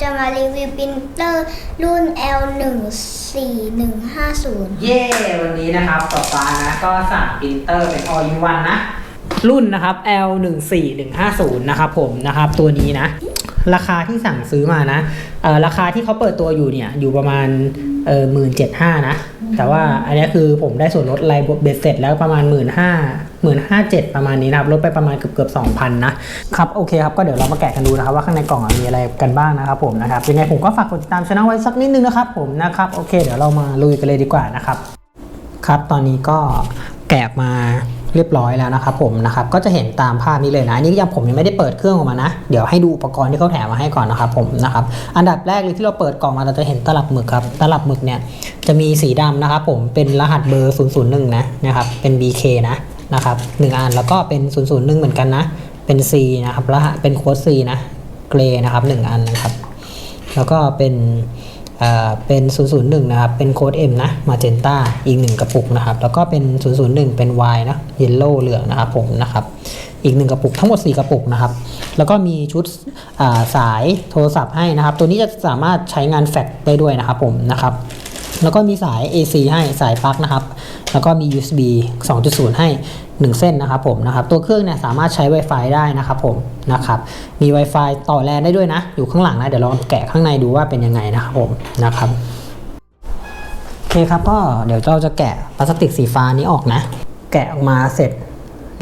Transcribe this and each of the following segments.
จะมารีวิวปรินเตอร์รุ่น L14150 เย้วันนี้นะครับต่อปานะก็สั่งปรินเตอร์เป็น all in one นะ รุ่นนะครับ L 1 4 1 5 0 นะครับผมนะครับตัวนี้นะ ราคาที่สั่งซื้อมานะเอ่อราคาที่เขาเปิดตัวอยู่เนี่ยอยู่ประมาณเออหมื่นเจ็ดห้านะ แต่ว่าอันนี้คือผมได้ส่วนลดรายเบ็ดเสร็จแล้วประมาณหมื่นห้าหมื่นห้าเจ็ดประมาณนี้นะครับลดไปประมาณเกือบเกือบสองพันนะครับ โอเคครับ ก็เดี๋ยวเรามาแกะกันดูนะครับ ว่าข้างในกล่องมีอะไรกันบ้างนะครับผมนะครับยังไงผมก็ฝากกดติดตามช่องไว้สักนิดนึงนะครับผมนะครับโอเค เดี๋ยวเรามาลุยกันเลยดีกว่านะครับครับตอนนี้ก็แกะมา เรียบร้อยแล้วนะครับผมนะครับก็จะเห็นตามภาพนี้เลยนะอันนี้ยังผมยังไม่ได้เปิดเครื่องออกมานะเดี๋ยวให้ดูอุปกรณ์ที่เขาแถมมาให้ก่อนนะครับผมนะครับอันดับแรกเลยที่เราเปิดกล่องมาเราจะเห็นตลับหมึกครับตลับหมึกเนี่ยจะมีสีดำนะครับผมเป็นรหัสเบอร์ 001 นะนะครับเป็น BK นะนะครับหนึ่งอันแล้วก็เป็น 001 เหมือนกันนะเป็น C นะครับรหัสเป็นโค้ด C นะเกรนะครับหนึ่งอันนะครับแล้วก็เป็น เป็น 001 นะครับ เป็นโค้ด M นะมาเจนต้าอีก 1 กระปุกนะครับ แล้วก็เป็น 001 เป็น Y นะเยลโล่เหลืองนะครับผมนะครับ อีก 1 กระปุก ทั้งหมด 4 กระปุกนะครับ แล้วก็มีชุดสายโทรศัพท์ให้นะครับ ตัวนี้จะสามารถใช้งานแฟลชได้ด้วยนะครับผมนะครับ แล้วก็มีสาย AC ให้สายปลั๊กนะครับ แล้วก็มี USB 2.0 ให้ 1 เส้นนะครับผมนะครับ ตัวเครื่องเนี่ยสามารถใช้ Wi-Fi ได้นะครับผมนะครับ มี Wi-Fi ต่อแลนได้ด้วยนะ อยู่ข้างหลังนะ เดี๋ยวลองแกะข้างในดูว่าเป็นยังไงนะครับผมนะครับ โอเคครับก็เดี๋ยวเราจะแกะพลาสติกสีฟ้านี้ออกนะ แกะออกมาเสร็จ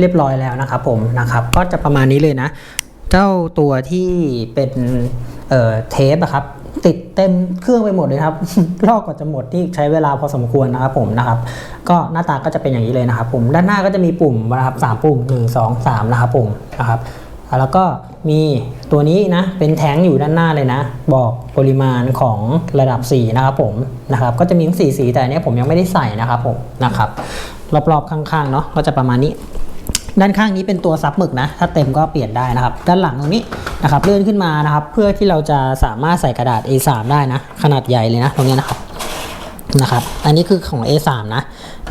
เรียบร้อยแล้วนะครับผมนะครับ ก็จะประมาณนี้เลยนะ เจ้าตัวที่เป็นเเทปอะครับ เต็มเครื่องไปหมดเลยครับ ลอกกว่าจะหมดที่ใช้เวลาพอสมควรนะครับผมนะครับ ก็หน้าตาก็จะเป็นอย่างนี้เลยนะครับ ผมด้านหน้าก็จะมีปุ่มนะครับสามปุ่ม1 2 3นะครับผมนะครับแล้วก็มีตัวนี้นะเป็นแท้งอยู่ด้านหน้าเลยนะ บอกปริมาณของระดับสีนะครับผมนะครับ ก็จะมีทั้งสีสีแต่เนี้ยผมยังไม่ได้ใส่นะครับผมนะครับรอบๆข้างๆเนาะก็จะประมาณนี้ ด้านข้างนี้เป็นตัวซับหมึกนะ ถ้าเต็มก็เปลี่ยนได้นะครับ ด้านหลังตรงนี้นะครับเลื่อนขึ้นมานะครับ เพื่อที่เราจะสามารถใส่กระดาษ A3 ได้นะ ขนาดใหญ่เลยนะตรงนี้นะครับนะครับ อันนี้คือของ A3 นะ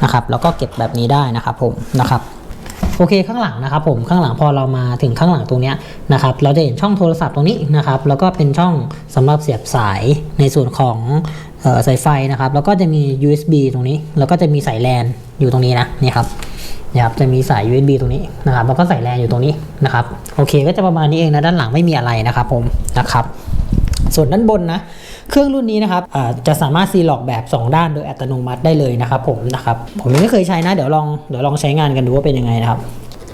นะครับ แล้วก็เก็บแบบนี้ได้นะครับผมนะครับโอเคข้างหลังนะครับผมข้างหลังพอเรามาถึงข้างหลังตรงนี้นะครับเราจะเห็นช่องโทรศัพท์ตรงนี้นะครับแล้วก็เป็นช่องสำหรับเสียบสายในส่วนของอ่อสายไฟนะครับแล้วก็จะมี USB ตรงนี้ แล้วก็จะมีสายแลนอยู่ตรงนี้นะนี่ครับ นะครับจะมีสาย USB ตรงนี้นะครับแล้วก็ใส่แลนอยู่ตรงนี้นะครับโอเคก็จะประมาณนี้เองนะด้านหลังไม่มีอะไรนะครับผมนะครับส่วนด้านบนนะเครื่องรุ่นนี้นะครับจะสามารถซีล็อกแบบ 2 ด้านโดยอัตโนมัติได้เลยนะครับผมนะครับผมยังไม่เคยใช้นะเดี๋ยวลองเดี๋ยวลองใช้งานกันดูว่าเป็นยังไงนะครับ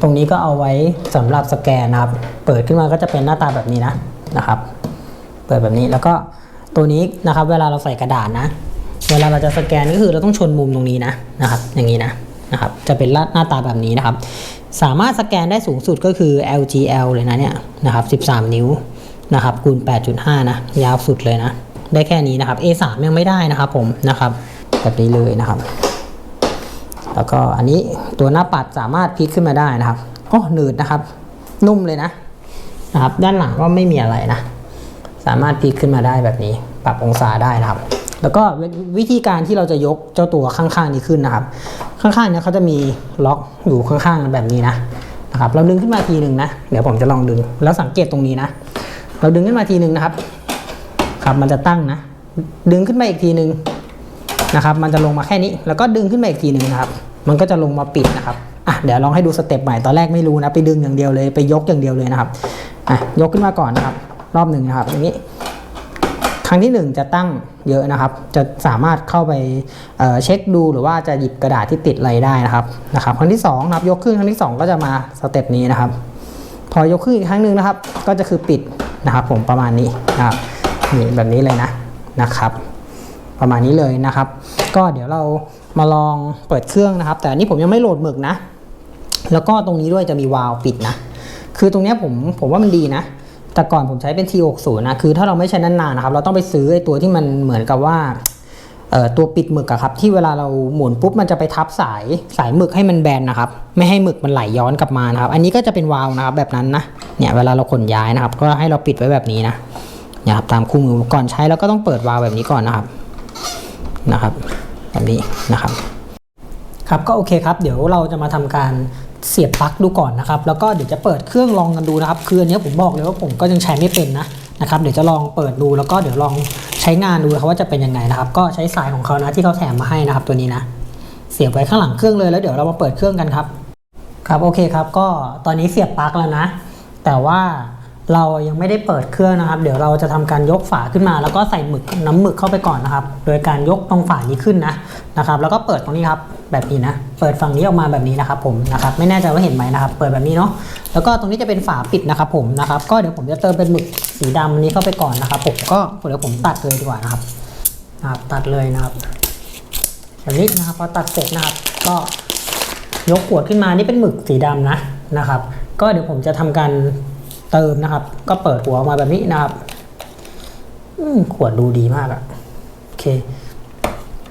ตรงนี้ก็เอาไว้สำหรับสแกนนะครับ เปิดขึ้นมาก็จะเป็นหน้าตาแบบนี้นะนะครับ เปิดแบบนี้แล้วก็ตัวนี้นะครับ เวลาเราใส่กระดาษนะ เวลาเราจะสแกนก็คือเราต้องชนมุมตรงนี้นะนะครับ อย่างนี้นะ นะครับจะเป็นหน้าตาแบบนี้นะครับ สามารถสแกนได้สูงสุดก็คือ LGL เลยนะเนี่ยนะครับ13 นิ้วนะครับคูณ 8.5 นะยาวสุดเลยนะ ได้แค่นี้นะครับ A3 ยังไม่ได้นะครับผมนะครับแบบนี้เลยนะครับ แล้วก็อันนี้ตัวหน้าปัดสามารถพลิกขึ้นมาได้นะครับโอ้หนืดนะครับ นุ่มเลยนะนะครับ ด้านหลังก็ไม่มีอะไรนะ สามารถพลิกขึ้นมาได้แบบนี้ ปรับองศาได้นะครับ แล้วก็วิธีการที่เราจะยกเจ้าตัวข้างๆนี้ขึ้นนะครับ ข้างๆเนี้เขาจะมีล็อกอยู่ข้างๆแบบนี้นะนะครับเราดึงขึ้นมาทีหนึ่งนะเดี๋ยวผมจะลองดึง แล้วสังเกตตรงนี้นะ เราดึงขึ้นมาทีหนึ่งนะครับครับมันจะตั้งนะ ดึงขึ้นมาอีกทีหนึ่งนะครับ มันจะลงมาแค่นี้ แล้วก็ดึงขึ้นมาอีกทีหนึ่งนะครับ มันก็จะลงมาปิดนะครับอะเดี๋ยวลองให้ดูสเต็ปใหม่ตอนแรกไม่รู้นะไปดึงอย่างเดียวเลยไปยกอย่างเดียวเลยนะครับอะยกขึ้นมาก่อนนะครับ รอบหนึ่งนะครับอย่างนี้ ครั้งที่หนึ่งจะตั้ง เยอะนะครับ จะสามารถเข้าไปเเช็คดูหรือว่าจะหยิบกระดาษที่ติดอะไรได้นะครับนะครับครั้งที่สองนะครับยกขึ้นครั้งที่สองก็จะมาสเต็ปนี้นะครับ พอยกขึ้นอีกครั้งหนึ่งนะครับ ก็จะคือปิดนะครับผมประมาณนี้นะครับนี่แบบนี้เลยนะนะครับ ประมาณนี้เลยนะครับ ก็เดี๋ยวเรามาลองเปิดเครื่องนะครับ แต่อันนี้ผมยังไม่โหลดหมึกนะ แล้วก็ตรงนี้ด้วยจะมีวาล์วปิดนะ คือตรงนี้ผมผมว่ามันดีนะ แต่ก่อนผมใช้เป็น T60 นะคือถ้าเราไม่ใช้นานๆนะครับเราต้องไปซื้อไอ้ตัวที่มันเหมือนกับว่าตัวปิดหมึกอะครับที่เวลาเราหมุนปุ๊บมันจะไปทับสายสายหมึกให้มันแบนนะครับไม่ให้หมึกมันไหลย้อนกลับมานะครับอันนี้ก็จะเป็นวาล์วนะครับแบบนั้นนะเนี่ยเวลาเราขนย้ายนะครับ ก็ให้เราปิดไว้แบบนี้นะนี่ยครับตามคู่มือก่อนใช้เราก็ต้องเปิดวาล์วแบบนี้ก่อนนะครับนะครับแบบนี้นะครับครับก็โอเคครับ เดี๋ยวเราจะมาทำการ เสียบปลั๊กดูก่อนนะครับ แล้วก็เดี๋ยวจะเปิดเครื่องลองกันดูนะครับ คืออันนี้ผมบอกเลยว่าผมก็ยังใช้ไม่เป็นนะนะครับ เดี๋ยวจะลองเปิดดูแล้วก็เดี๋ยวลองใช้งานดูนะครับว่าจะเป็นยังไงนะครับ ก็ใช้สายของเขานะที่เขาแถมมาให้นะครับ ตัวนี้นะ เสียบไว้ข้างหลังเครื่องเลยแล้วเดี๋ยวเรามาเปิดเครื่องกันครับ ครับโอเคครับ ก็ตอนนี้เสียบปลั๊กแล้วนะ แต่ว่า เรายังไม่ได้เปิดเครื่องนะครับ เดี๋ยวเราจะทำการยกฝาขึ้นมา แล้วก็ใส่หมึกน้ำหมึกเข้าไปก่อนนะครับ โดยการยกตรงฝานี้ขึ้นนะนะครับ แล้วก็เปิดตรงนี้ครับแบบนี้นะ เปิดฝั่งนี้ออกมาแบบนี้นะครับ ผมนะครับ ไม่แน่ใจว่าเห็นไหมนะครับ เปิดแบบนี้เนาะ แล้วก็ตรงนี้จะเป็นฝาปิดนะครับ ผมนะครับ ก็เดี๋ยวผมจะเติมเป็นหมึกสีดำนี้เข้าไปก่อนนะครับ ผมก็เดี๋ยวผมตัดเลยดีกว่านะครับนะครับ ตัดเลยนะครับแบบนี้นะครับพอตัดเสร็จนะครับ ก็ยกขวดขึ้นมานี่เป็นหมึกสีดำนะนะครับ ก็เดี๋ยวผมจะทำการ เติมนะครับ ก็เปิดหัวออกมาแบบนี้นะครับขวดดูดีมากอะโอเค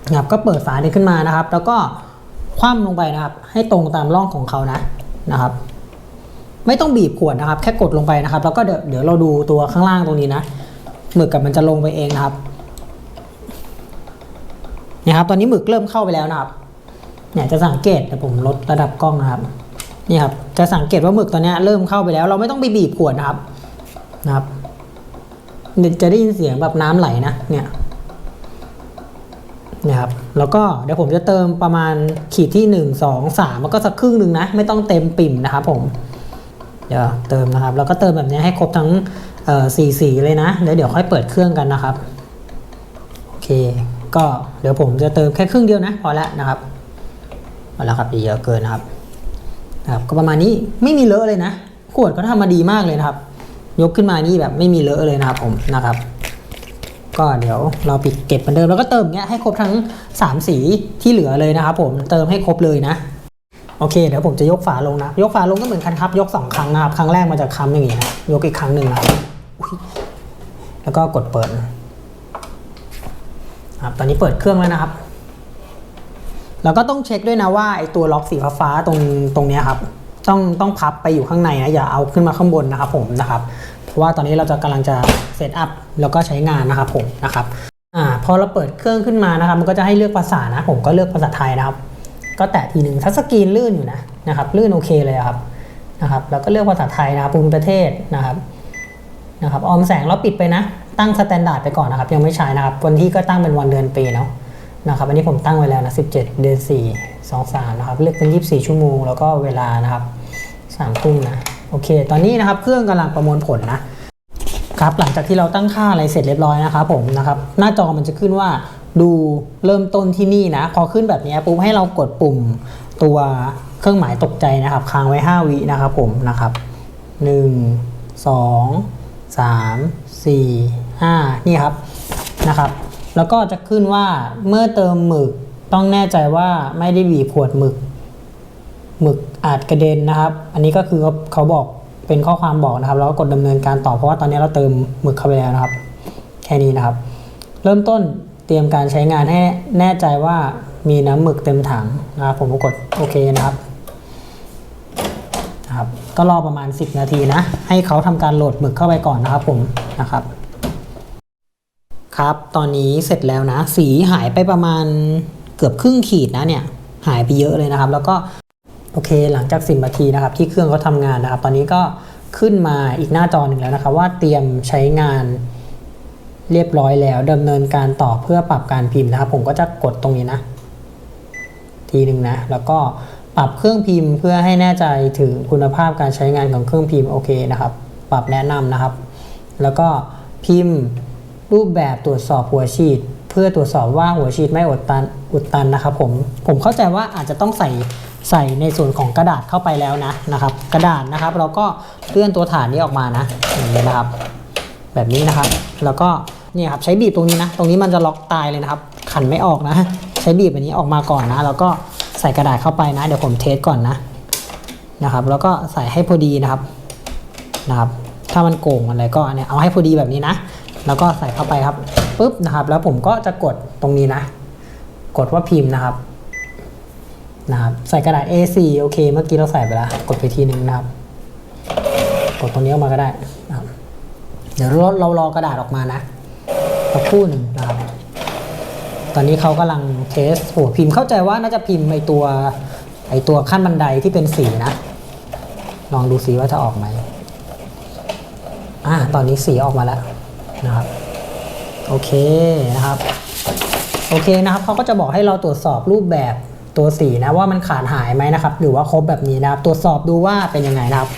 นะครับก็เปิดฝานี้ขึ้นมานะครับ แล้วก็คว่ำลงไปนะครับ ให้ตรงตามร่องของเขานะนะครับ ไม่ต้องบีบขวดนะครับ แค่กดลงไปนะครับ แล้วก็เดี๋ยวเดี๋ยวเราดูตัวข้างล่างตรงนี้นะหมึกกับมันจะลงไปเองนะครับนี่ยครับ ตอนนี้หมึกเริ่มเข้าไปแล้วนะครับ เนี่ยจะสังเกตเดี๋ยวผมลดระดับกล้องนะครับ นี่ครับจะสังเกตว่าหมึกตัวนี้เริ่มเข้าไปแล้ว เราไม่ต้องไปบีบขวดนะครับนะครับจะได้ยินเสียงแบบน้ำไหลนะเนี่ยนี่ยครับแล้วก็เดี๋ยวผมจะเติมประมาณขีดที่หนึ่งสองสามแล้วก็สักครึ่งหนึ่งนะ ไม่ต้องเต็มปิ่มนะครับผมเดี๋ยวเติมนะครับ แล้วก็เติมแบบนี้ให้ครบทั้งเอ่สีเลยนะเดี๋ยวเดี๋ยวค่อยเปิดเครื่องกันนะครับโอเค ก็เดี๋ยวผมจะเติมแค่ครึ่งเดียวนะพอแล้วนะครับเอาละครับเยอะเกินนะครับ นะครับก็ประมาณนี้ไม่มีเลอะเลยนะ ขวดก็ทำมาดีมากเลยนะครับ ยกขึ้นมานี่แบบไม่มีเลอะเลยนะครับผมนะครับ ก็เดี๋ยวเราปิดเก็บเหมือนเดิมแล้วก็เติมเนี้ยให้ครบทั้ง 3 สีที่เหลือเลยนะครับผมเติมให้ครบเลยนะโอเคเดี๋ยวผมจะยกฝาลงนะ ยกฝาลงก็เหมือนกันครับ ยกสองครั้งนะครับ ครั้งแรกมันจะค้ำอย่างนี้นะยกอีกครั้งหนึ่งนะแล้วก็กดเปิดครับตอนนี้เปิดเครื่องแล้วนะครับ แล้วก็ต้องเช็คด้วยนะว่าไอตัวล็อกสีฟ้าๆตรงตรงนี้ครับต้องต้องพับไปอยู่ข้างในนะอย่าเอาขึ้นมาข้างบนนะครับผมนะครับเพราะว่าตอนนี้เราจะกำลังจะเซตอัพแล้วก็ใช้งานนะครับผมนะครับอ่าพอเราเปิดเครื่องขึ้นมานะครับ มันก็จะให้เลือกภาษานะผมก็เลือกภาษาไทยนะครับ ก็แตะทีหนึ่งทัชสกรีนลื่นอยู่นะนะครับลื่นโอเคเลยครับนะครับแล้วก็เลือกภาษาไทยนะครับภูมิประเทศนะครับนะครับออมแสงเราปิดไปนะ ตั้งสแตนดาร์ดไปก่อนนะครับ ยังไม่ใช้นะครับวันที่ก็ตั้งเป็นวันเดือนปีเนาะ นะครับอันนี้ผมตั้งไว้แล้วนะ17 เดือน 4 2 3นะครับเลือกเป็น 24 ชั่วโมง แล้วก็เวลานะครับ3ทุ่มนะโอเค ตอนนี้นะครับเครื่องกำลังประมวลผลนะครับหลังจากที่เราตั้งค่าอะไรเสร็จเรียบร้อยนะครับผมนะครับหน้าจอมันจะขึ้นว่าดูเริ่มต้นที่นี่นะพอขึ้นแบบนี้ปุ๊บให้เรากดปุ่มตัวเครื่องหมายตกใจนะครับค้างไว้ 5 วินะครับผมนะครับ1 2 3 4 5 นี่ครับนะครับ แล้วก็จะขึ้นว่าเมื่อเติมหมึกต้องแน่ใจว่าไม่ได้บีบขวดหมึก หมึกอาจกระเด็นนะครับ อันนี้ก็คือเขาบอกเป็นข้อความบอกนะครับ แล้วก็กดดำเนินการต่อเพราะว่าตอนนี้เราเติมหมึกเข้าไปแล้วนะครับ แค่นี้นะครับ เริ่มต้นเตรียมการใช้งานให้แน่ใจว่ามีน้ำหมึกเต็มถังนะครับผมก็กดโอเคนะครับนะครับ ก็รอประมาณ 10 นาทีนะ ให้เขาทำการโหลดหมึกเข้าไปก่อนนะครับผมนะครับ ครับ ตอนนี้เสร็จแล้วนะ สีหายไปประมาณเกือบครึ่งขีดนะเนี่ย หายไปเยอะเลยนะครับ แล้วก็โอเค หลังจากสิบนาทีนะครับ ที่เครื่องเขาทำงานนะครับ ตอนนี้ก็ขึ้นมาอีกหน้าจอหนึ่งแล้วนะครับ ว่าเตรียมใช้งานเรียบร้อยแล้วดำเนินการต่อเพื่อปรับการพิมพ์นะครับ ผมก็จะกดตรงนี้นะ ทีหนึ่งนะ แล้วก็ปรับเครื่องพิมพ์เพื่อให้แน่ใจถึงคุณภาพการใช้งานของเครื่องพิมพ์โอเคนะครับ ปรับแนะนำนะครับ แล้วก็พิมพ์ รูปแบบตรวจสอบหัวฉีด เพื่อตรวจสอบว่าหัวฉีดไม่อุดตันอุดตันนะครับผมผมเข้าใจว่าอาจจะต้องใส่ใส่ในส่วนของกระดาษเข้าไปแล้วนะนะครับ กระดาษนะครับ เราก็เลื่อนตัวฐานนี้ออกมานะอย่างนี้นะครับ แบบนี้นะครับ แล้วก็เนี่ยครับใช้บีบตรงนี้นะ ตรงนี้มันจะล็อกตายเลยนะครับ ขันไม่ออกนะ ใช้บีบแบบนี้ออกมาก่อนนะ แล้วก็ใส่กระดาษเข้าไปนะ เดี๋ยวผมเทสก่อนนะนะครับ แล้วก็ใส่ให้พอดีนะครับนะครับ ถ้ามันโก่งอะไรก็เนี่ยเอาให้พอดีแบบนี้นะ แล้วก็ใส่เข้าไปครับปุ๊บนะครับ แล้วผมก็จะกดตรงนี้นะ กดว่าพิมพ์นะครับนะครับใส่กระดาษ A4 โอเค เมื่อกี้เราใส่ไปแล้ว กดไปทีนึงนะครับ กดตรงนี้ออกมาก็ได้นะครับเดี๋ยวเราเรารอกระดาษออกมานะสักครู่หนึ่งนะครับ ตอนนี้เขากำลังเทสหัวพิมพ์เข้าใจว่าน่าจะพิมพ์ไอตัวไอตัวขั้นบันไดที่เป็นสีนะ ลองดูสีว่าจะออกไหมอ่าตอนนี้สีออกมาแล้ว นะครับโอเคนะครับโอเคนะครับเขาก็จะบอกให้เราตรวจสอบรูปแบบตัวสีนะว่ามันขาดหายไหมนะครับ หรือว่าครบแบบนี้นะครับ ตรวจสอบดูว่าเป็นยังไงนะครับ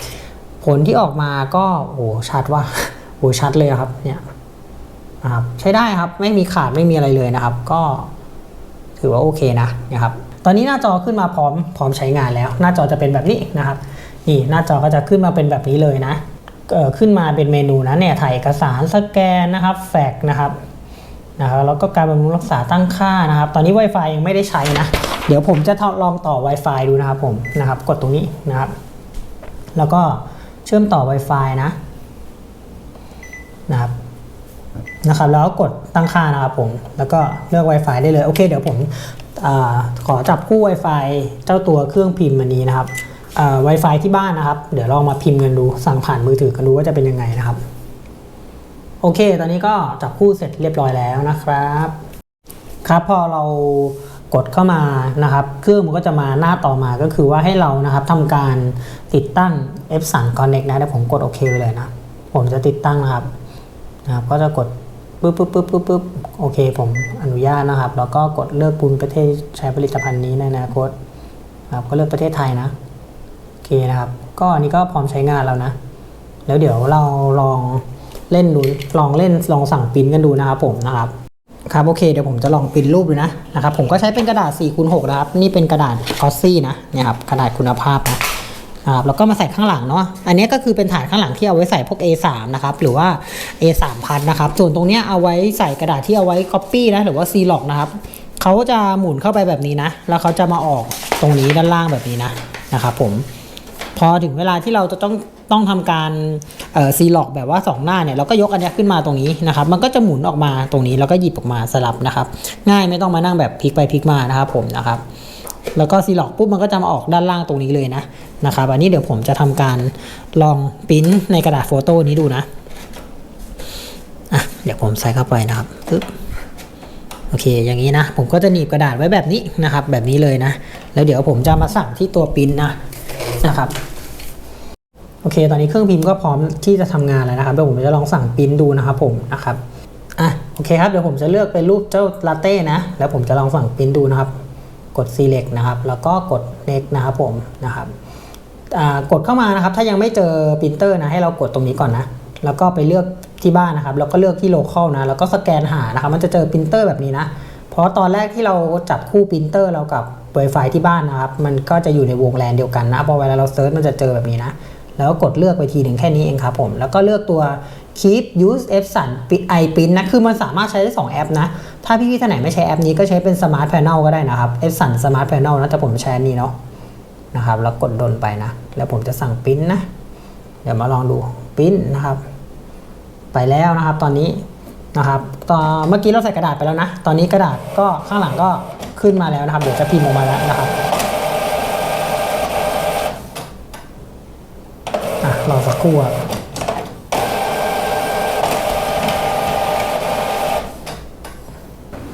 ผลที่ออกมาก็โอ้ชัดว่าโอ้ชัดเลยครับเนี่ยนะครับใช้ได้ครับไม่มีขาดไม่มีอะไรเลยนะครับ ก็ถือว่าโอเคนะนะครับตอนนี้หน้าจอขึ้นมาพร้อมพร้อมใช้งานแล้ว หน้าจอจะเป็นแบบนี้นะครับนี่หน้าจอก็จะขึ้นมาเป็นแบบนี้เลยนะ ขึ้นมาเป็นเมนูนะเนี่ยถ่ายเอกสารสแกนนะครับแฟกนะครับนะครับแล้วก็การบำรุงรักษาตั้งค่านะครับ ตอนนี้ Wi-Fi ยังไม่ได้ใช้นะ เดี๋ยวผมจะทดลองต่อ Wi-Fi ดูนะครับผมนะครับ กดตรงนี้นะครับ แล้วก็เชื่อมต่อ Wi-Fi นะนะครับนะครับ แล้วกดตั้งค่านะครับผม แล้วก็เลือก Wi-Fi ได้เลย โอเค เดี๋ยวผมอขอจับคู่ Wi-Fi เจ้าตัวเครื่องพิมพ์อันนี้นะครับ Wi-Fi ที่บ้านนะครับ เดี๋ยวลองมาพิมพ์กันดูสั่งผ่านมือถือกันดูว่าจะเป็นยังไงนะครับ โอเค ตอนนี้ก็จับคู่เสร็จเรียบร้อยแล้วนะครับ ครับพอเรากดเข้ามานะครับเครื่องมันก็จะมาหน้าต่อมาก็คือว่าให้เรานะครับทำการติดตั้ง F3 Connect นะเดี๋ยวผมกดโอเคไปเลยนะ ผมจะติดตั้งนะครับนะครับ ก็จะกดปึ๊บปึ๊บปึ๊บปึ๊บปึ๊บโอเค ผมอนุญาตนะครับ แล้วก็กดเลือกปุ่มประเทศใช้ผลิตภัณฑ์นี้ในอนาคตครับก็เลือกประเทศไทยนะ เคนะครับ ก็อันนี้ก็พร้อมใช้งานแล้วนะ แล้วเดี๋ยวเราลองเล่นดูลองเล่นลองสั่งปริ้นกันดูนะครับผมนะครับครับโอเคเดี๋ยวผมจะลองปริ้นรูปดูนะนะครับผมก็ใช้เป็นกระดาษ4คูณ6นะครับ นี่เป็นกระดาษกอสซี่นะเนี่ยครับกระดาษคุณภาพนะครับแล้วก็มาใส่ข้างหลังเนาะอันนี้ก็คือเป็นฐานข้างหลังที่เอาไว้ใส่พวก A3 นะครับหรือว่า A3 พันนะครับส่วนตรงเนี้ยเอาไว้ใส่กระดาษที่เอาไว้ Copy นะหรือว่า C ล็อกนะครับเขาจะหมุนเข้าไปแบบนี้นะ แล้วเขาจะมาออกตรงนี้ด้านล่างแบบนี้นะนะครับผม พอถึงเวลาที่เราจะต้องต้องทำการซีล็อกแบบว่า 2 หน้าเนี่ยเราก็ยกอันนี้ขึ้นมาตรงนี้นะครับมันก็จะหมุนออกมาตรงนี้แล้วก็หยิบออกมาสลับนะครับง่ายไม่ต้องมานั่งแบบพลิกไปพลิกมานะครับผมนะครับแล้วก็ซีล็อกปุ๊บมันก็จะมาออกด้านล่างตรงนี้เลยนะนะครับอันนี้เดี๋ยวผมจะทำการลองปริ้นในกระดาษโฟโต้นี้ดูนะอะเดี๋ยวผมใส่เข้าไปนะครับปึ๊บโอเคอย่างนี้นะ ผมก็จะหนีบกระดาษไว้แบบนี้นะครับ แบบนี้เลยนะ แล้วเดี๋ยวผมจะมาสั่งที่ตัวปริ้นนะ นะครับโอเค ตอนนี้เครื่องพิมพ์ก็พร้อมที่จะทำงานแล้วนะครับเดี๋ยวผมจะลองสั่งปริ้นดูนะครับผมนะครับอะโอเคครับเดี๋ยวผมจะเลือกเป็นรูปเจ้าลาเต้นะแล้วผมจะลองสั่งปริ้นดูนะครับ กด select นะครับ แล้วก็กด next นะครับผมนะครับกดเข้ามานะครับ ถ้ายังไม่เจอปรินเตอร์นะให้เรากดตรงนี้ก่อนนะแล้วก็ไปเลือกที่บ้านนะครับ แล้วก็เลือกที่ local นะแล้วก็สแกนหานะครับ มันจะเจอปรินเตอร์แบบนี้นะเพราะตอนแรกที่เราจับคู่ปรินเตอร์เรากับ Wi-Fi ที่บ้านนะครับ มันก็จะอยู่ในวงแลนเดียวกันนะ พอเวลาเราเซิร์ชมันจะเจอแบบนี้นะ แล้วก็กดเลือกไปทีหนึ่งแค่นี้เองครับผม แล้วก็เลือกตัว keep use f sun i print นะ คือมันสามารถใช้ได้ 2 แอปนะ ถ้าพี่ๆท่านไหนไม่ใช้แอปนี้ก็ใช้เป็น smart panel ก็ได้นะครับ f sun smart panel นะแต่ผมใช้อันนี้เนาะนะครับแล้วกดดนไปนะ แล้วผมจะสั่งปริ้นนะ เดี๋ยวมาลองดูปริ้นนะครับ ไปแล้วนะครับตอนนี้นะครับตอนเมื่อกี้เราใส่กระดาษไปแล้วนะ ตอนนี้กระดาษก็ข้างหลังก็ ขึ้นมาแล้วนะครับ เดี๋ยวจะพิมพ์ออกมาแล้วนะครับอะรอสักครู่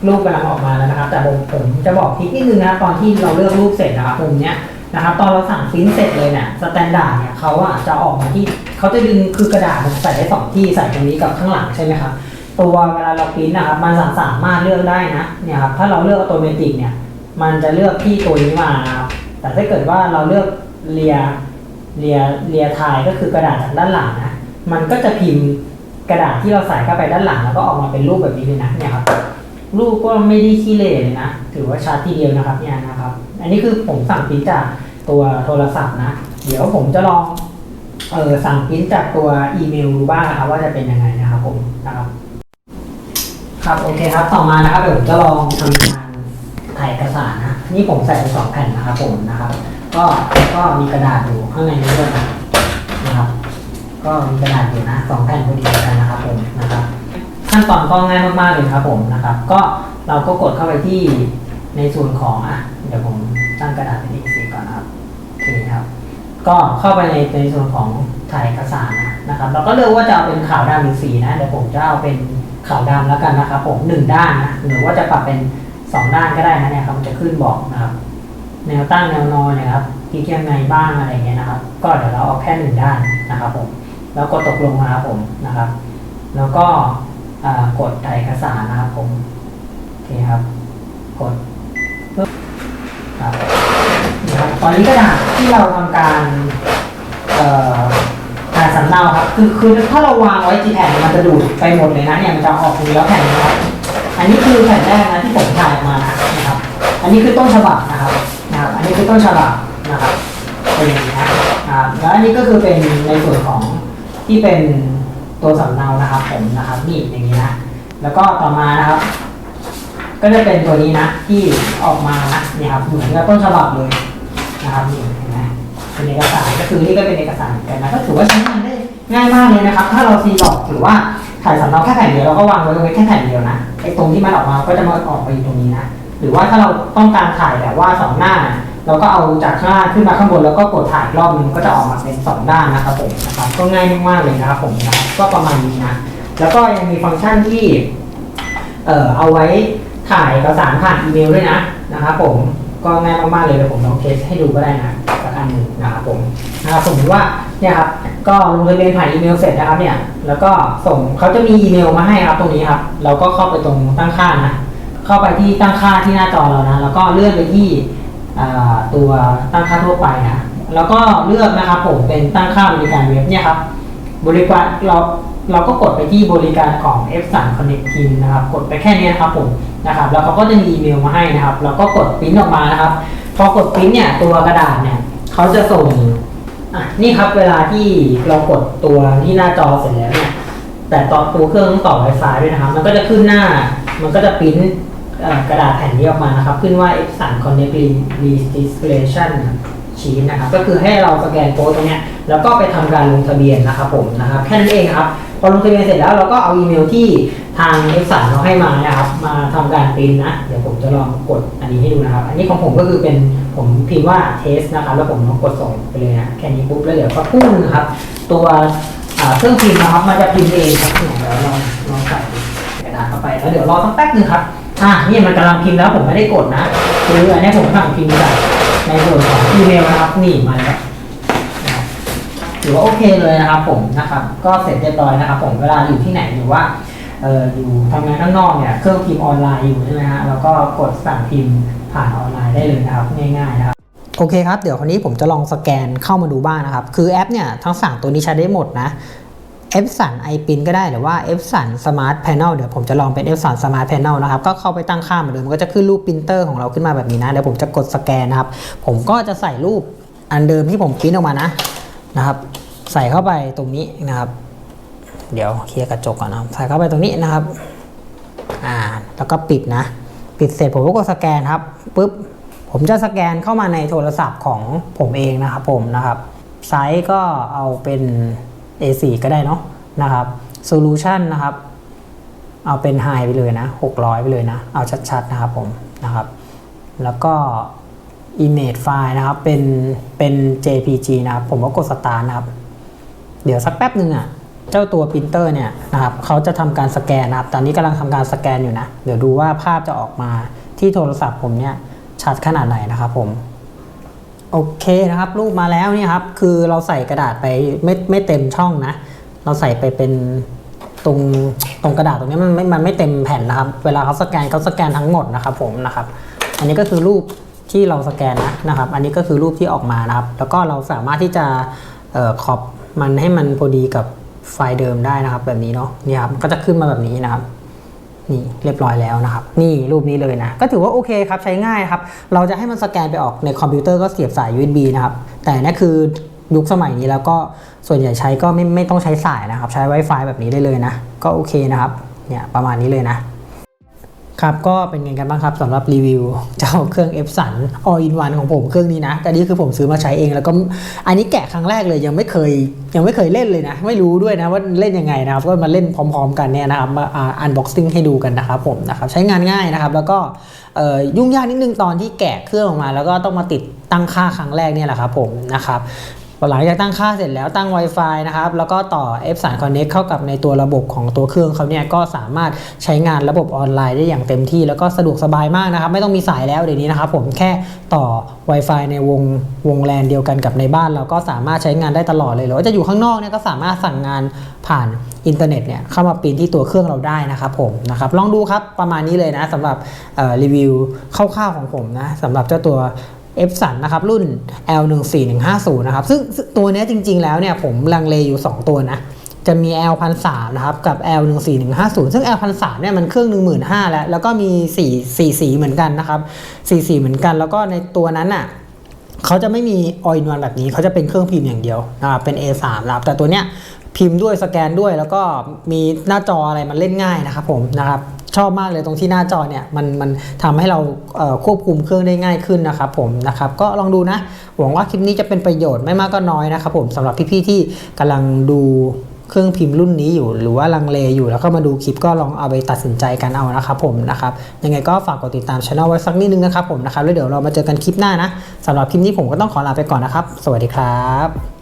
รูปกำลังออกมาแล้วนะครับ แต่ผมผมจะบอกทิกนิดนึงนะตอนที่เราเลือกรูปเสร็จนะครับมุมเนี้ยนะครับ ตอนเราสั่งปริ้นเสร็จเลยเนี่ยสแตนดาร์ดเนี่ยเขาอะจะออกมาที่เขาจะดึงคือกระดาษมันใส่ได้สองที่ใส่ตรงนี้กับข้างหลังใช่ไหมครับ ตัวเวลาเราปริ้นนะครับมันสามารถเลือกได้นะเนี่ยครับถ้าเราเลือกอัตโนมัติเนี่ยมันจะเลือกที่ตัวนี้มานะครับแต่ถ้าเกิดว่าเราเลือกเรียเรียเรียทายก็คือกระดาษจากด้านหลังนะมันก็จะพิมพ์กระดาษที่เราใส่เข้าไปด้านหลัง แล้วก็ออกมาเป็นรูปแบบนี้เลยนะเนี่ยครับรูปก็ไม่ได้ขี้เหร่เลยนะ ถือว่าชัดทีเดียวนะครับเนี่ยนะครับ อันนี้คือผมสั่งปริ้นจากตัวโทรศัพท์นะ เดี๋ยวผมจะลองเออสั่งปริ้นจากตัวอีเมลดูบ้างนะครับว่าจะเป็นยังไงนะครับผมนะครับ ครับโอเคครับ ต่อมานะครับเดี๋ยวผมจะลองทำการถ่ายเอกสารนะนี่ผมใส่ไปสองแผ่นนะครับผมนะครับ ก็ก็มีกระดาษอยู่ข้างในนี้ด้วยนะนะครับ ก็มีกระดาษอยู่นะสองแผ่นพอดีกันนะครับผมนะครับขั้นตอนก็ง่ายมากๆเลยครับผมนะครับ ก็เราก็กดเข้าไปที่ในส่วนของอะเดี๋ยวผมตั้งกระดาษเป็น A4 ก่อนนะครับโอเคครับ ก็เข้าไปในในส่วนของถ่ายเอกสารนะนะครับ เราก็เลือกว่าจะเอาเป็นขาวดำหรือสีนะเดี๋ยวผมจะเอาเป็น ขาวดำแล้วกันนะครับผมหนึ่งด้านนะหรือว่าจะปรับเป็นสองด้านก็ได้นะเนี่ยครับมันจะขึ้นบอกนะครับแนวตั้งแนวนอนนะครับพลิกยังไงบ้างอะไรเงี้ยนะครับ ก็เดี๋ยวเราเอาแค่หนึ่งด้านนะครับผมแล้วก็ตกลงนะครับผมนะครับ แล้วก็กดถ่ายเอกสารนะครับผมโอเคครับ กดปึ๊บครับนะครับตอนนี้กระดาษที่เราทำการเอ่อ สำเนาครับคือคือถ้าเราวางไว้จีแผ่นมันจะดูดไปหมดเลยนะเนี่ยมันจะออกทีแล้วแผ่นนะครับอันนี้คือแผ่นแรกนะที่ผมถ่ายออกมานะครับ อันนี้คือต้นฉบับนะครับนะครับ อันนี้คือต้นฉบับนะครับเป็นอย่างนี้นะครับแล้วอันนี้ก็คือเป็นในส่วนของที่เป็นตัวสำเนานะครับผมนะครับนี่อย่างนี้นะแล้วก็ต่อมานะครับ ก็จะเป็นตัวนี้นะที่ออกมานะเนี่ยครับเหมือนกับต้นฉบับเลยนะครับนี่ เห็นเป็นเอกสารก็คือนี่ก็เป็นเอกสารเหมือนกันนะก็ถือว่าใช้งานได้ง่ายมากเลยนะครับ ถ้าเราซีหลอกหรือว่าถ่ายสำเนาแค่แผ่นเดียวเราก็วางไว้ตรงนี้แค่แผ่นเดียวนะไอ้ตรงที่มันออกมาก็จะมาออกไปอยู่ตรงนี้นะหรือว่าถ้าเราต้องการถ่ายแบบว่าสองหน้า เราก็เอาจากข้างล่างขึ้นมาข้างบนแล้วก็กดถ่ายรอบนึงก็จะออกมาเป็นสองด้านนะครับผมนะครับก็ง่ายมากๆเลยนะครับผมนะก็ประมาณนี้นะแล้วก็ยังมีฟังก์ชันที่เอ่อเอาไว้ถ่ายเอกสารผ่านอีเมลด้วยนะนะครับผมก็ง่ายมากๆเลยเดี๋ยวผมลองเทสให้ดูก็ได้นะสั กอันหนึ่งนะครับผมนะครับสมมติว่าเนี่ยครับก็ลงทะเบียนผ่านอีเมลเสร็จนะครับเนี่ยแล้วก็ส่งเขาจะมีอีเมลมาให้ครับตรงนี้ครับเราก็เข้าไปตรงตั้งค่านะเข้าไปที่ตั้งค่าที่หน้าจอเรานะแล้วก็เลื่อนไปที่ตัวตั้งค่าทั่วไปนะแล้วก็เลือกนะครับผมเป็นตั้งค่าบริการเว็บเนี่ยครับบริการเราเราก็กดไปที่บริการของ f 3 Connect Team นะครับ กดไปแค่นี้นะครับผมนะครับ แล้วเขาก็จะมีอีเมลมาให้นะครับแล้วก็กดปริ้นออกมานะครับ พอกดปริ้นเนี่ยตัวกระดาษเนี่ย เขาจะส่งอะนี่ครับเวลาที่เรากดตัวที่หน้าจอเสร็จแล้วเนี่ยแต่ต่อตัวเครื่องต้องต่อ Wi-Fi ด้วยนะครับ มันก็จะขึ้นหน้า มันก็จะพิมพ์กระดาษแผ่นนี้ออกมานะครับ ขึ้นว่า f 3 Connect Registration ชีนนะครับก็คือให้เราสแกนโค้ดตรงเนี้ยแล้วก็ไปทำการลงทะเบียนนะครับผมนะครับแค่นั้นเองครับพอลงทะเบียนเสร็จแล้วเราก็เอาอีเมลที่ทางเอฟสันเราให้มานะครับมาทำการปริ้นนะเดี๋ยวผมจะลองกดอันนี้ให้ดูนะครับ อันนี้ของผมก็คือเป็นผมพิมพ์ว่าเทสนะครับแล้วผมลองกดส่งไปเลยนะแค่นี้ปุ๊บแล้วเดี๋ยวก็พุ่งนะครับ ตัวเครื่องพิมพ์นะครับมันจะพิมพ์เองครับเดี๋ยวลองลองใส่กระดาษเข้าไปแล้วเดี๋ยวรอสักแป๊บหนึงครับอะนี่มันกำลังพิมพ์แล้วผมไม่ได้กดนะคืออันนี้ผมสั่งพิมพ์จาก ในส่วนของอีเมลนะครับนี่มาแล้วถือว่าโอเคเลยนะครับผมนะครับก็เสร็จเรียบร้อยนะครับ ผมเวลาอยู่ที่ไหนหรือว่าเอออยู่ทำงานข้างนอกเนี่ยเครื่องพิมพ์ออนไลน์อยู่ใช่ไหมฮะแล้วก็กดสั่งพิมพ์ผ่านออนไลน์ได้เลยนะครับง่ายๆนะครับโอเคครับ เดี๋ยวคราวนี้ผมจะลองสแกนเข้ามาดูบ้างนะครับ คือแอปเนี่ยทั้งสั่งตัวนี้ใช้ได้หมดนะ f สัน iPin ก็ได้หรือว่า f สัน Smart Panel เดี๋ยวผมจะลองเป็น f สัน Smart Panel นะครับก็เข้าไปตั้งค่าเหมือนเดิมมันก็จะขึ้นรูปปรินเตอร์ของเราขึ้นมาแบบนี้นะเดี๋ยวผมจะกดสแกนนะครับ ผมก็จะใส่รูปอันเดิมที่ผมปริ้นออกมานะนะครับ ใส่เข้าไปตรงนี้นะครับ เดี๋ยวเคลียร์กระจกก่อนนะใส่เข้าไปตรงนี้นะครับอ่าแล้วก็ปิดนะ ปิดเสร็จผมก็กดสแกนครับปุ๊บผมจะสแกนเข้ามาในโทรศัพท์ของผมเองนะครับผมนะครับไซส์ก็เอาเป็น A4 ก็ได้เนาะนะครับ Solution นะครับ เอาเป็น High ไปเลยนะ 600 ไปเลยนะ เอาชัดๆนะครับผมนะครับ แล้วก็ Image File นะครับ เป็นเป็น JPG นะครับ ผมก็กด Start นะครับ เดี๋ยวสักแป๊บหนึ่งอะเจ้าตัวปรินเตอร์เนี่ยนะครับเขาจะทำการสแกนนะครับ ตอนนี้กำลังทำการสแกนอยู่นะ เดี๋ยวดูว่าภาพจะออกมาที่โทรศัพท์ผมเนี่ยชัดขนาดไหนนะครับผม โอเคนะครับรูปมาแล้วนี่ครับ คือเราใส่กระดาษไปไม่ไม่เต็มช่องนะ เราใส่ไปเป็นตรงตรงกระดาษตรงนี้มันไม่มันไม่เต็มแผ่นนะครับ เวลาเขาสแกนเขาสแกนทั้งหมดนะครับ ผมนะครับ อันนี้ก็คือรูปที่เราสแกนนะนะครับ อันนี้ก็คือรูปที่ออกมานะครับ แล้วก็เราสามารถที่จะเอ่อครอปมันให้มันพอดีกับไฟล์เดิมได้นะครับ แบบนี้เนาะนี่ครับก็จะขึ้นมาแบบนี้นะครับ นี่เรียบร้อยแล้วนะครับ นี่รูปนี้เลยนะ ก็ถือว่าโอเคครับใช้ง่ายครับ เราจะให้มันสแกนไปออกในคอมพิวเตอร์ก็เสียบสาย USB นะครับ แต่นี่คือยุคสมัยนี้แล้วก็ส่วนใหญ่ใช้ก็ไม่ไม่ต้องใช้สายนะครับ ใช้ Wi-Fi แบบนี้ได้เลยนะ ก็โอเคนะครับ เนี่ยประมาณนี้เลยนะ ครับก็เป็นไงกันบ้างครับสำหรับรีวิวเจ้าเครื่อง f สัน All in One ของผมเครื่องนี้นะแต่นี่คือผมซื้อมาใช้เองแล้วก็อันนี้แกะครั้งแรกเลยยังไม่เคยยังไม่เคยเล่นเลยนะ ไม่รู้ด้วยนะว่าเล่นยังไงนะครับก็มาเล่นพร้อมๆ กันเนี่ยนะครับมาอันบ็อกซิ่งให้ดูกันนะครับผมนะครับใช้งานง่ายนะครับแล้วก็ยุ่งยากนิดนึงตอนที่แกะเครื่องออกมา แล้วก็ต้องมาติดตั้งค่าครั้งแรกเนี่ยแหละครับผมนะครับ หลังจากตั้งค่าเสร็จแล้วตั้ง Wi-Fi นะครับ แล้วก็ต่อ F3 Connect เข้ากับในตัวระบบของตัวเครื่องเขาเนี่ยก็สามารถใช้งานระบบออนไลน์ได้อย่างเต็มที่ แล้วก็สะดวกสบายมากนะครับ ไม่ต้องมีสายแล้วเดี๋ยวนี้นะครับผมแค่ต่อ Wi-Fi ในวงวงแลนเดียวกันกับในบ้าน เราก็สามารถใช้งานได้ตลอดเลยหรือว่าจะอยู่ข้างนอกเนี่ยก็สามารถสั่งงานผ่านอินเทอร์เน็ตเนี่ยเข้ามาปีนที่ตัวเครื่องเราได้นะครับผมนะครับลองดูครับประมาณนี้เลยนะสำหรับรีวิวคร่าวๆของผมนะสำหรับเจ้าตัว F สันนะครับรุ่น L 1 4 1 5 0 นะครับซึ่งตัวนี้จริง ๆ แล้วเนี่ยผมลังเลอยู่ 2 ตัวนะ จะมี L 1 3 0นะครับกับ L 1 4 1 5 0 ซึ่ง L 1 3 0เนี่ยมันเครื่อง 15,000แล้ว แล้วก็มี 4 4สีเหมือนกันนะครับ4สีเหมือนกันแล้วก็ในตัวนั้นอะเขาจะไม่มี all in one แบบนี้เขาจะเป็นเครื่องพิมพ์อย่างเดียวนะครับเป็น A3 นะครับแต่ตัวเนี้ยพิมพ์ด้วยสแกนด้วยแล้วก็มีหน้าจออะไรมันเล่นง่ายนะครับผมนะครับ ชอบมากเลยตรงที่หน้าจอเนี่ยมันมันทำให้เราควบคุมเครื่องได้ง่ายขึ้นนะครับผมนะครับก็ลองดูนะ หวังว่าคลิปนี้จะเป็นประโยชน์ไม่มากก็น้อยนะครับผมสำหรับพี่ๆที่กำลังดูเครื่องพิมพ์รุ่นนี้อยู่หรือว่าลังเลอยู่แล้วก็มาดูคลิปก็ลองเอาไปตัดสินใจกันเอานะครับผมนะครับยังไงก็ฝากกดติดตามช anel ไว้สักนิดนึงนะครับผมนะครับแล้วเดี๋ยวเรามาเจอกันคลิปหน้านะสำหรับคลิปนี้ผมก็ต้องขอลาไปก่อนนะครับ สวัสดีครับ